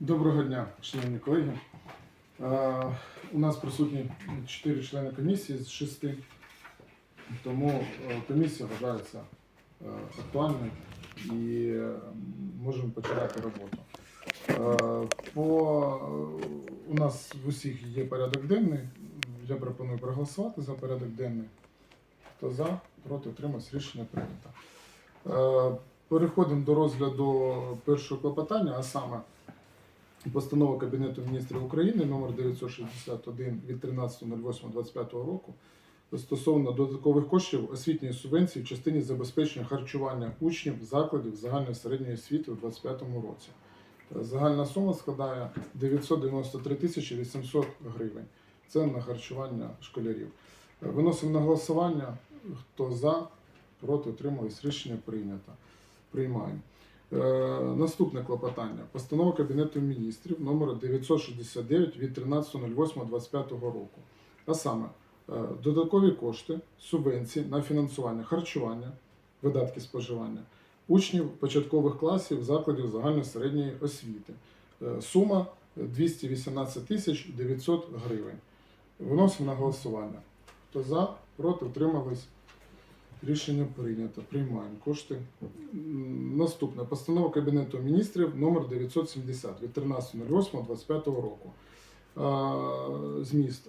Доброго дня, шановні колеги. Е, У нас присутні 4 члени комісії з 6, тому е, комісія вважається е, актуальною і можемо починати роботу. По, у нас в усіх є порядок денний. Я пропоную проголосувати за порядок денний. Хто за, проти, утримався, рішення прийнято. Переходимо до розгляду першого клопотання, а саме Постанова Кабінету міністрів України номер 961 від 13.08.25 року стосовно додаткових коштів освітньої субвенції в частині забезпечення харчування учнів закладів загальної середньої освіти у 2025 році. Загальна сума складає 993 тисячі 800 гривень. Це на харчування школярів. Е, Виносимо на голосування. Хто за, проти, утримались. Рішення прийнято. Приймаємо. Е, наступне клопотання. Постанова Кабінету міністрів номер 969 від 13.08.25 року. А саме е, додаткові кошти, субвенції на фінансування харчування, видатки споживання учнів початкових класів закладів загальної середньої освіти. Е, сума 218 тисяч 900 гривень. Виносимо на голосування. Хто за, проти, утримались. Рішення прийнято. Приймаємо кошти. М, Наступне. Постанова Кабінету міністрів номер 970 від 13.08.25 року. Зміст.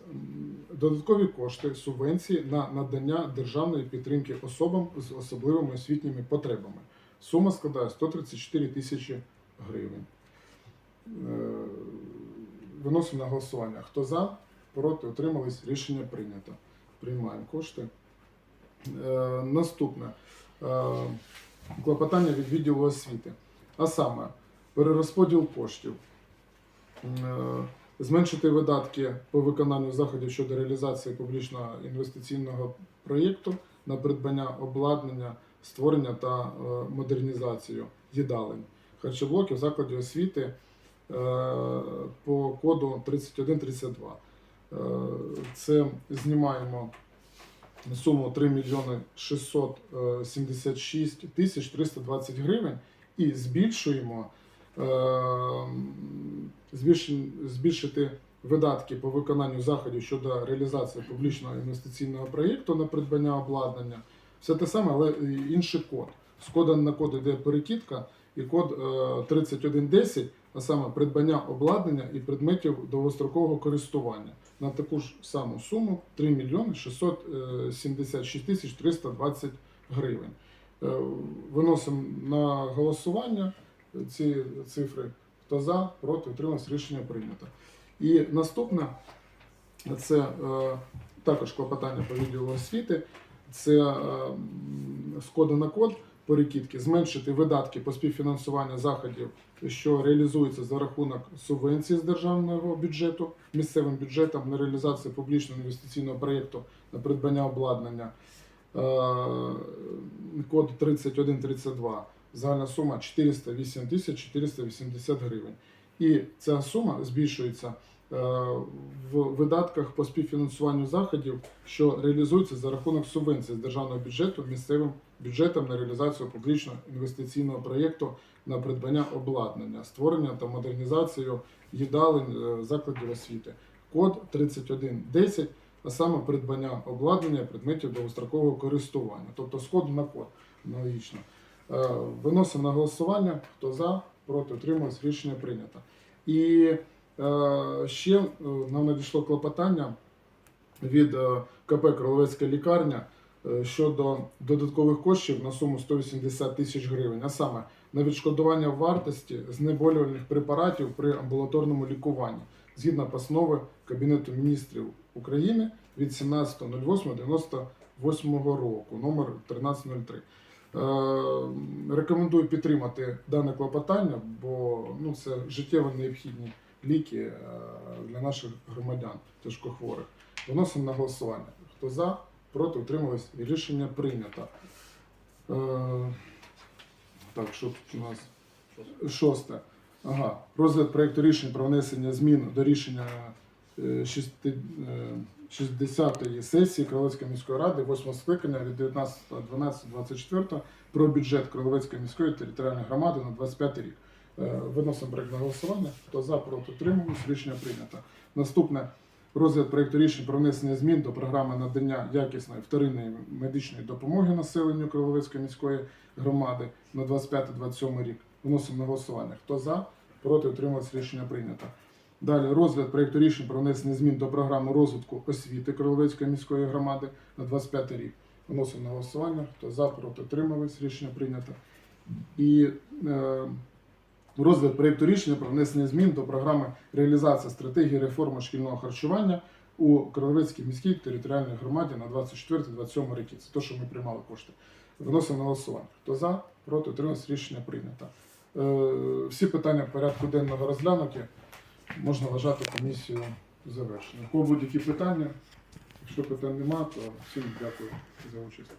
Додаткові кошти субвенції на надання державної підтримки особам з особливими освітніми потребами. Сума складає 134 тисячі гривень. Е, Виносимо на голосування. Хто за, проти, утримались, рішення прийнято. Приймаємо кошти. Е, Наступне Е, клопотання від відділу освіти. А саме перерозподіл коштів, Е, зменшити видатки по виконанню заходів щодо реалізації публічного інвестиційного проєкту на придбання обладнання, створення та модернізацію їдалень, харчоблоків закладів освіти по коду 3132. Е, Це знімаємо суму 3 мільйони 676 тисяч 320 гривень і збільшуємо е, збільшити видатки по виконанню заходів щодо реалізації публічного інвестиційного проєкту на придбання обладнання. Все те саме, але інший код. З кода на код йде перекидка і код е, 3110, а саме придбання обладнання і предметів довгострокового користування на таку ж саму суму 3 мільйони 676 тисяч 320 гривень. Е, Виносимо на голосування ці цифри. Хто за, проти, утримався, рішення прийнято. І наступне це е, також клопотання по відділу освіти. Це е, м, на код перекидки, зменшити видатки по співфінансуванню заходів, що реалізуються за рахунок субвенції з державного бюджету місцевим бюджетом на реалізацію публічного інвестиційного проєкту на придбання обладнання. Е, Код 3132. Загальна сума 408 тисяч 480 гривень. І ця сума збільшується в видатках по співфінансуванню заходів, що реалізуються за рахунок субвенції з державного бюджету місцевим бюджетом на реалізацію публічного інвестиційного проєкту на придбання обладнання, створення та модернізацію їдалень е, закладів освіти. Код 3110, а саме придбання обладнання предметів довгострокового користування, тобто коду на код аналогічно. Е, Виносимо на голосування. Хто за, проти, утримались, рішення прийнято. І е, ще е, нам надійшло клопотання від е, КП Кроловецька лікарня е, щодо додаткових коштів на суму 180 тисяч гривень, а саме на відшкодування вартості знеболювальних препаратів при амбулаторному лікуванні згідно постанови Кабінету міністрів України від 17.08.98 року, номер 1303. Е, Рекомендую підтримати дане клопотання, бо ну, це життєво необхідні ліки е, для наших громадян тяжкохворих. Виносимо на голосування. Хто за, проти, утримались, рішення прийнято. Е, Так, що тут у нас? Шосте. Ага. Розгляд проєкту рішень про внесення змін до рішення е, е, 60-ї сесії Кролевецької міської ради, 8 скликання від 19.12.24 про бюджет Кролевецької міської територіальної громади на 25 рік. Е, Виносимо проект на голосування. Хто за, проти, утримуюсь. Рішення прийнято. Наступне розгляд проекту рішень про внесення змін до програми надання якісної вторинної медичної допомоги населенню Кроловецької міської громади на 25-27 рік. Виносимо на голосування. Хто за, проти, утримуюсь. Рішення прийнято. Далі розгляд проекту рішень про внесення змін до програми розвитку освіти Кроловецької міської громади на 25 рік. Виносимо на голосування. Хто за, проти, утримались. Рішення прийнято. І е, розгляд проекту рішення про внесення змін до програми реалізації стратегії реформи шкільного харчування у Кроловецькій міській територіальній громаді на 24-27 роки. Це те, що ми приймали кошти. Виносимо на голосування. Хто за, проти, утримались. Рішення прийнято. Е, всі питання порядку денного розглянуті. Можна вважати комісію завершеною. Кого будь-які питання? Якщо питань немає, то всім дякую за участь.